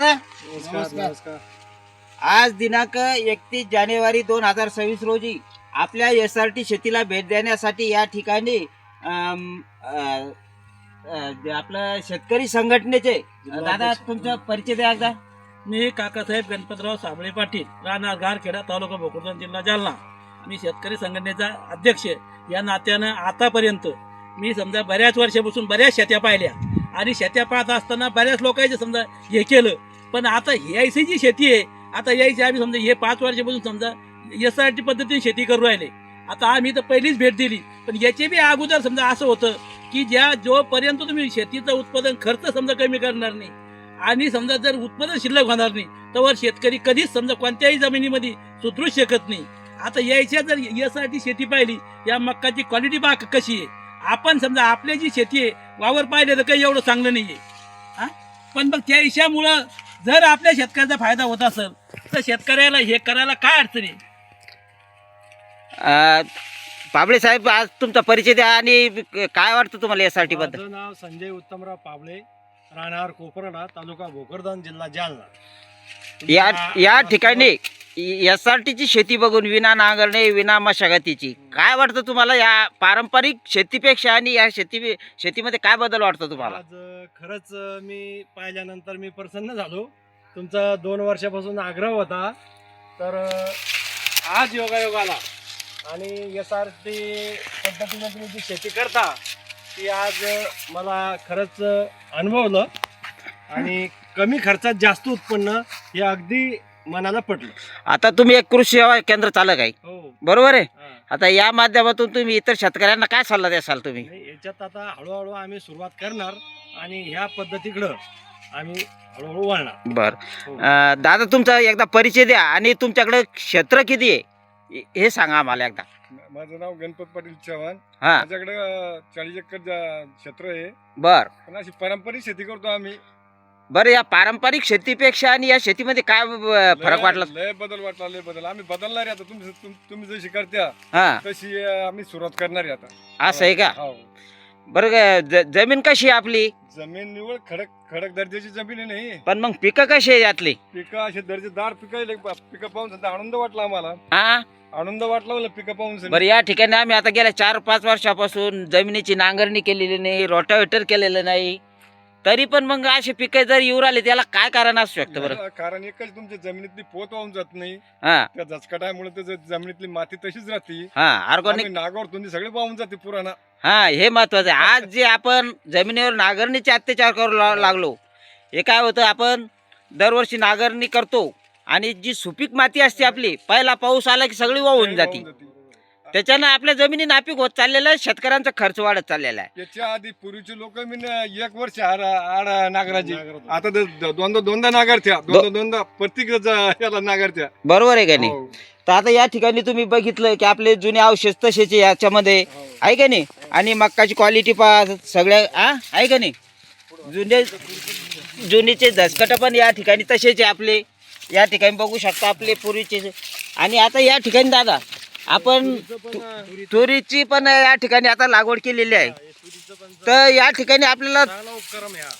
नमस्कार नमस्कार. आज दिनांक एकतीस जानेवारी दोन हजार सव्वीस रोजी आपल्या एस आर टी शेतीला भेट देण्यासाठी या ठिकाणी अम, अ, अ, जे आपलं शेतकरी संघटनेचे दादा तुमचा परिचय द्या एकदा. मी काकासाहेब गणपतराव साबळे पाटील राहणार गारखेडा तालुका भोकरदन जिल्हा जालना. मी शेतकरी संघटनेचा अध्यक्ष. या नात्यानं आतापर्यंत मी समजा बऱ्याच वर्षापासून बऱ्याच शेत्या पाहिल्या आणि शेत्या पाहत असताना बऱ्याच लोकांचे समजा हे केलं. पण आता यायची जी शेती आहे आता यायची आम्ही समजा हे पाच वर्षापासून समजा एस आर टी पद्धतीने शेती करू राहिले. आता आम्ही तर पहिलीच भेट दिली. पण याचे बी अगोदर समजा असं होतं की ज्या जोपर्यंत तुम्ही शेतीचं उत्पादन खर्च समजा कमी करणार नाही आणि समजा जर उत्पादन शिल्लक होणार नाही तर शेतकरी कधीच समजा कोणत्याही जमिनीमध्ये सुधरू शकत नाही. आता यायच्या जर यासाठी शेती पाहिली या मक्काची क्वालिटी बाग कशी आहे? आपण समजा आपली जी शेती आहे वावर पाहिले तर काही एवढं चांगलं नाही आहे हा? पण मग त्या हिशामुळं जर आपल्या शेतकऱ्याचा फायदा होत असेल तर शेतकऱ्याला हे करायला काय अडचण पाबळे साहेब आज तुमचा परिचय द्या आणि काय वाटतं तुम्हाला टी बद्दल? माझं नाव संजय उत्तमराव पाबळे राहणार कोपरडा तालुका भोकरदन जिल्हा जालना. या या ठिकाणी एस आर टीची शेती बघून विना नांगरणे विना मशागतीची. काय वाटतं तुम्हाला या पारंपरिक शेतीपेक्षा आणि या शेती शेतीमध्ये काय बदल वाटतो तुम्हाला? आज खरंच मी पाहिल्यानंतर मी प्रसन्न झालो. तुमचा दोन वर्षापासून आग्रह होता. तर आज योगायोग आला. आणि एस आर टी पद्धतीने तुम्ही जी शेती करता ती आज मला खरंच अनुभवलं. आणि कमी खर्चात जास्त उत्पन्न हे अगदी मनाला पटलं. आता तुम्ही एक कृषी सेवा केंद्र चालक आहे. हो. बरोबर आहे? हा. आता या माध्यमातून तुम्ही इतर शेतकऱ्यांना काय सल्ला द्याल तुम्ही? नाही, याच्यात आता हळूहळू आम्ही सुरुवात करणार आणि ह्या पद्धतीकडं आम्ही हळूहळू वळणार. बर. हो. अं, दादा तुमचा एकदा परिचय द्या आणि तुमच्याकडे क्षेत्र किती आहे? हे सांगा आम्हाला एकदा. माझं नाव गणपत पाटील चव्हाण. हा. माझ्याकडे चाळीस एकर जा- क्षेत्र आहे. बर. पण अशी पारंपरिक शेती करतो आम्ही. बरं या पारंपरिक शेतीपेक्षा आणि या शेतीमध्ये काय अं, फरक वाटला? लय बदल वाटला लय बदल. आम्ही बदलणार आहे आता. तुम्ही तुम- तुम्ही जशी करत्या हा. तशी अं, आम्ही सुरुवात करणार आहे आता. असं आहे का? हो. बरं का, ज- जमीन कशी आहे आपली? जमीन निवड खडक खडक दर्जाची जमीन आहे नाही पण मग पिकं कशी आहे यातली? पिकं असे दर्जेदार पिकं पिकं पाहून सध्या आनंद वाटला आम्हाला. हा? आनंद वाटला मला पिकं पाहून. बरं या ठिकाणी आम्ही आता गेल्या चार पाच वर्षापासून जमिनीची नांगरणी केलेली नाही रोटावेटर केलेलं नाही. तरी पण मग असे पिकं जर येऊ राहिले त्याला काय कारण असू शकतं बरं? कारण एकच तुमच्या जमिनीतली पोत वाहून जात नाही. हा. त्या झचकाटामुळे जमिनीतली माती तशीच राहते. हा ऑर्गॅनिक नागावर तुम्ही सगळे पाहून जाते पुराणा. हा हे महत्वाचं आहे. आज जे आपण जमिनीवर नांगरणीचे अत्याचार करू ला- लागलो हे काय होतं आपण दरवर्षी नांगरणी करतो आणि जी सुपीक माती असते आपली पहिला पाऊस आला की सगळी वाहून जाते. त्याच्यानं आपल्या जमिनी नापीक होत चाललेलं आहे शेतकऱ्यांचा खर्च वाढत चाललेला आहे. याच्या आधी पूर्वीचे लोक मी न- एक वर्ष आड आड नागराची. आता ते द- दोनदा दोनदा नागरत्या दोनदा दोनदा प्रत्येक ज- याला नागरत्या बरोबर आहे का नाही? हो, तर आता या ठिकाणी तुम्ही बघितलं की आपले जुने अवशेष तसेच आहे याच्यामध्ये. आहे का नाही? आणि मक्काची क्वालिटी पहा सगळ्या हा आहे का नाही? जुने जुनीचे दसकट पण या ठिकाणी तसेच आहे आपले. या ठिकाणी बघू शकता आपले पूर्वीचे आणि आता या ठिकाणी दादा आपण तु- तुरीची पण या ठिकाणी आता लागवड केलेली आहे तुरीचं पण तर या ठिकाणी आपल्याला चांगला उपक्रम आहे हा.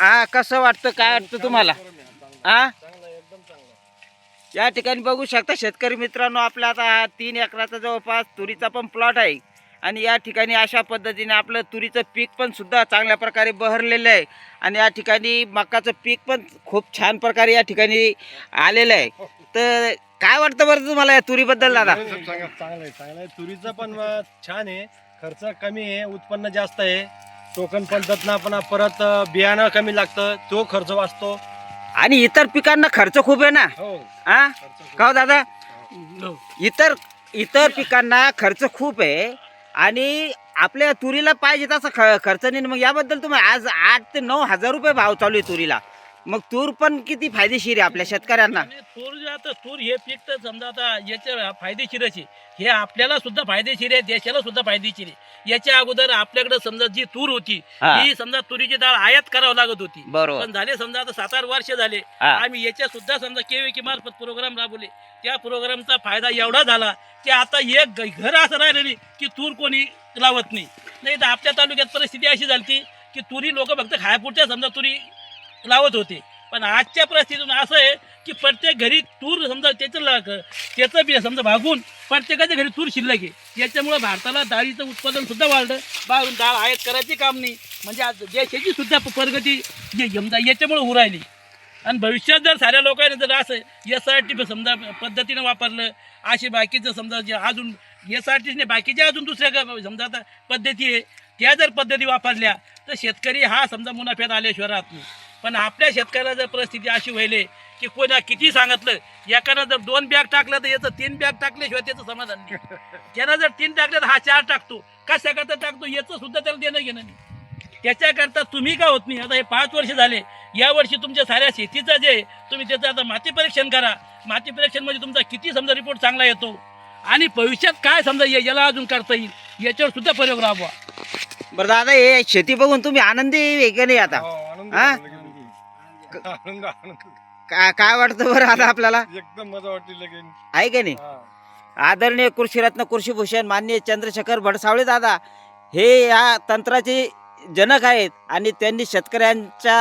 हा कसं वाटतं काय वाटतं तुम्हाला हा, चांगला. एकदम चांगला या ठिकाणी बघू शकता शेतकरी मित्रांनो आपला आता हा तीन एकराचा जवळपास तुरीचा पण प्लॉट आहे आणि या ठिकाणी अशा पद्धतीने आपलं तुरीचं पीक पण सुद्धा चांगल्या प्रकारे बहरलेलं आहे आणि या ठिकाणी मकाचं पीक पण खूप छान प्रकारे या ठिकाणी आलेलं आहे तर काय वाटतं बरं तुम्हाला या तुरीबद्दल दादा. चांगलं आहे चांगलं आहे. तुरीचं पण अं, छान आहे. खर्च कमी आहे उत्पन्न जास्त आहे. टोकन पद्धतनं आपण परत अं, बियाणं कमी लागतं. तो खर्च वाचतो. आणि इतर पिकांना खर्च खूप आहे ना? हो. हा खर्च खूप. का हो दादा? हो. इतर इतर पिकांना खर्च खूप आहे. आणि आपल्या तुरीला पाहिजे तसा ख खर्च नाही. मग याबद्दल तुम्ही आज आठ ते नऊ हजार रुपये भाव चालू आहे तुरीला. मग तूर पण किती फायदेशीर आहे आपल्या शेतकऱ्यांना? आणि तूर जे आता तूर हे पीक तर समजा आता याच्या फायदेशीरच आहे. हे आपल्याला सुद्धा फायदेशीर आहे देशाला सुद्धा फायदेशीर आहे. याच्या अगोदर आपल्याकडे समजा जी तूर होती हा. ही समजा तुरीची डाळ आयात करावं लागत होती. बरोबर. पण झाले समजा आता सात आठ वर्ष झाले. हा. आम्ही याच्या सुद्धा समजा केविकी मार्फत प्रोग्राम राबवले. त्या प्रोग्रामचा फायदा एवढा झाला की आता एक घर असं राहिलं नाही की तूर कोणी लावत नाही. नाही तर आपल्या तालुक्यात परिस्थिती अशी झाली की तुरी लोक फक्त खायापुरत्या समजा तुरी लावत होते. पण आजच्या परिस्थितीतून असं आहे की प्रत्येक घरी तूर समजा त्याचं ला- त्याचं बी समजा भागून प्रत्येकाच्या घरी तूर शिल्लक आहे. याच्यामुळं भारताला डाळीचं उत्पादन सुद्धा वाढलं. बाहेरून डाळ आयात करायचे काम नाही. म्हणजे आज देशाची सुद्धा प्रगती जे समजा होऊ राहिली. आणि भविष्यात जर साऱ्या लोकांनी जर असं एस आर टी समजा पद्धतीनं वापरलं असे बाकीचं समजा जे अजून एस आर टीने बाकीच्या अजून दुसऱ्या समजा आता पद्धती आहे त्या जर पद्धती वापरल्या तर शेतकरी हा समजा मुनाफ्यात आल्याशिवाय राहत नाही. पण आपल्या शेतकऱ्याला जर परिस्थिती अशी व्हायली की कोणा किती सांगितलं एकानं जर दोन बॅग टाकलं तर याचं तीन बॅग टाकल्याशिवाय त्याचं समाधान नाही. त्यानं जर तीन टाकलं तर हा चार टाकतो. कशाकरता टाकतो याचं सुद्धा त्याला देणं घेणं नाही. त्याच्याकरता तुम्ही का होत नाही? आता हे पाच वर्ष झाले. या वर्षी तुमच्या साऱ्या शेतीचं जे तुम्ही त्याचं आता माती परीक्षण करा. माती परीक्षण म्हणजे तुमचा किती समजा रिपोर्ट चांगला येतो. आणि भविष्यात काय समजा या- याला अजून करता येईल? याच्यावर सुद्धा प्रयोग राबवा. बरं दादा हे शेती बघून तुम्ही आनंदी आहे का नाही आता? हो, आनंद. आनंद का काय वाटतं बरं आता आपल्याला एकदम मजा वाटली लगेच आहे का नाही हा. आदरणीय कृषीरत्न कृषीभूषण माननीय चंद्रशेखर भडसावळे दादा हे या तंत्राचे जनक आहेत आणि त्यांनी शेतकऱ्यांचा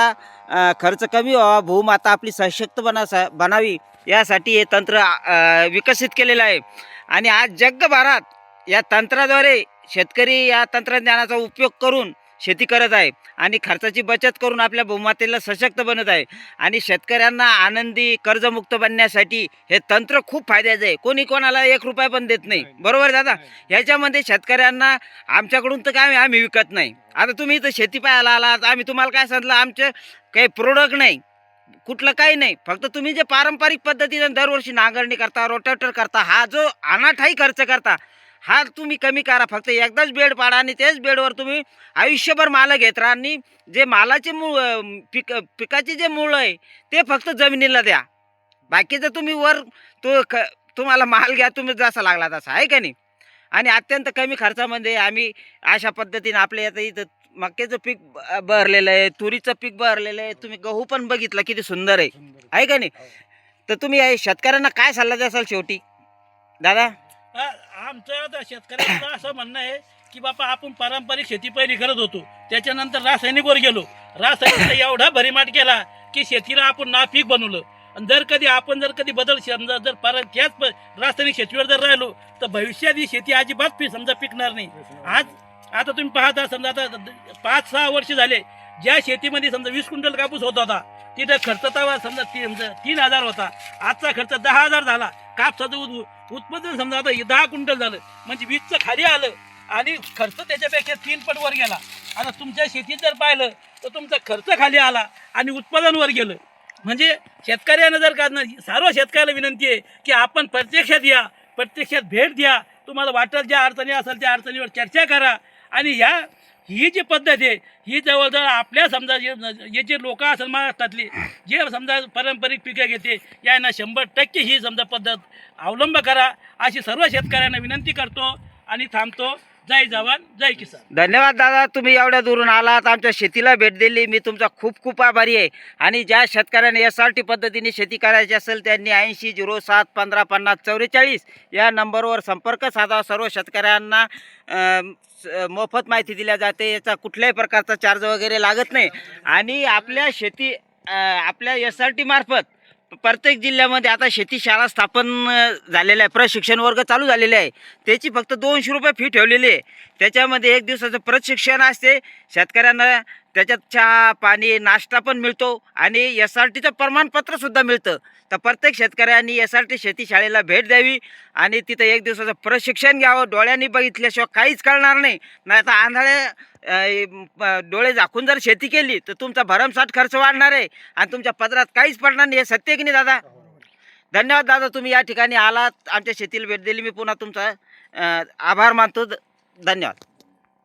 अ, खर्च कमी व्हावा भूमाता आपली सशक्त बना बनावी यासाठी हे तंत्र अ, विकसित केलेलं आहे आणि आज जगभरात या तंत्राद्वारे शेतकरी या तंत्रज्ञानाचा उपयोग करून शेती करत आहे. आणि खर्चाची बचत करून आपल्या भूमातेला सशक्त बनत आहे. आणि शेतकऱ्यांना आनंदी कर्जमुक्त बनण्यासाठी हे तंत्र खूप फायद्याचं आहे. कोणी कोणाला एक रुपया पण देत नाही. बरोबर दादा? ह्याच्यामध्ये शेतकऱ्यांना आमच्याकडून तर काय आम्ही विकत नाही. आता तुम्ही इथं शेती पाहायला आलात. आम्ही तुम्हाला काय सांगितलं? आमचं काही प्रोडक्ट नाही. कुठलं काही नाही. फक्त तुम्ही जे पारंपरिक पद्धतीने दरवर्षी नांगरणी करता रोटेटर करता हा जो अनाठाई खर्च करता हा तुम्ही कमी करा फक्त एकदाच बेड पाडा आणि तेच बेडवर तुम्ही आयुष्यभर माल घेत राहा आणि जे मालाचे मूळ पिक पिकाचे जे मूळ आहे ते फक्त जमिनीला द्या. बाकीचं तुम्ही वर तो ख तुम्हाला माल घ्या तुम्ही जसा लागला तसा आहे का नाही? आणि अत्यंत कमी खर्चामध्ये आम्ही अशा पद्धतीने आपल्या आता इथं मक्याचं पीक बहरलेलं आहे तुरीचं पीक बहरलेलं आहे तुम्ही गहू पण बघितलं किती सुंदर आहे. आहे. का नाही? तर तुम्ही शेतकऱ्यांना काय सल्ला द्याल शेवटी? दादा? आमचं आता शेतकऱ्यांचं असं म्हणणं आहे की बापा आपण पारंपरिक शेती पहिली करत होतो. त्याच्यानंतर रासायनिकवर गेलो. रासायनिकचा एवढा भरीमाट केला की शेतीला आपण नापीक बनवलं. आणि जर कधी आपण जर कधी बदल समजा जर पर त्याच रासायनिक शेतीवर जर राहिलो तर भविष्यात ही शेती अजिबात पी समजा पिकणार नाही. आज आता तुम्ही पाहता समजा आता पाच सहा वर्ष झाले ज्या शेतीमध्ये समजा वीस क्विंटल कापूस होत होता तिथं खर्च तवा समजा ती समजा तीन हजार होता. आजचा खर्च दहा हजार झाला. कापसाचं उद उत्पादन समजा आता दहा क्विंटल झालं. म्हणजे वीजचं खाली आलं आणि खर्च त्याच्यापेक्षा तीन पट वर गेला. आता तुमच्या शेतीत जर पाहिलं तर तुमचा खर्च खाली आला आणि उत्पादन वर गेलं. म्हणजे शेतकऱ्यानं जर का सर्व शेतकऱ्याला विनंती आहे की आपण प्रत्यक्षात या प्रत्यक्षात भेट द्या. तुम्हाला वाटेल ज्या अडचणी असेल त्या अडचणीवर चर्चा करा. आणि ह्या ही जी पद्धत आहे ही जवळजवळ आपल्या समजा जे जे जे लोक असेल महाराष्ट्रातले जे समजा पारंपरिक पिकं घेते यांना शंभर टक्के ही समजा पद्धत अवलंब करा. अशी सर्व शेतकऱ्यांना विनंती करतो आणि थांबतो. जय जवान जय किसान. धन्यवाद दादा तुम्ही एवढ्या दुरून आलात. आमच्या शेतीला भेट दिली. मी तुमचा खूप खूप आभारी आहे. आणि ज्या शेतकऱ्याने एस आर टी पद्धतीने शेती करायची असेल त्यांनी ऐंशी झिरो सात पंधरा पन्नास चौवेचाळीस या नंबरवर संपर्क साधावा. सर्व शेतकऱ्यांना मोफत माहिती दिल्या जाते. याचा कुठल्याही प्रकारचा चार्ज वगैरे लागत नाही. आणि आपल्या शेती आपल्या एस आर टी मार्फत प्रत्येक जिल्ह्यामध्ये आता शेती शाळा स्थापन झालेल्या आहे. प्रशिक्षण वर्ग चालू झालेले आहे. त्याची फक्त दोनशे रुपये फी ठेवलेली आहे. त्याच्यामध्ये एक दिवसाचं प्रशिक्षण असते. शेतकऱ्यांना त्याच्यात चहा पाणी नाश्ता पण मिळतो आणि एस आर टीचं प्रमाणपत्रसुद्धा मिळतं. तर प्रत्येक शेतकऱ्यांनी एस आर टी शेती शाळेला भेट द्यावी आणि तिथं एक दिवसाचं प्रशिक्षण घ्यावं. डोळ्यांनी बघितल्याशिवाय काहीच कळणार नाही. नाही तर आंधळे डोळे झाकून जर शेती केली तर तुमचा भरमसाठ खर्च वाढणार आहे आणि तुमच्या पदरात काहीच पडणार नाही. हे सत्य आहे की नाही दादा? धन्यवाद दादा. तुम्ही या ठिकाणी आलात. आमच्या शेतीला भेट दिली. मी पुन्हा तुमचा आभार मानतो. धन्यवाद.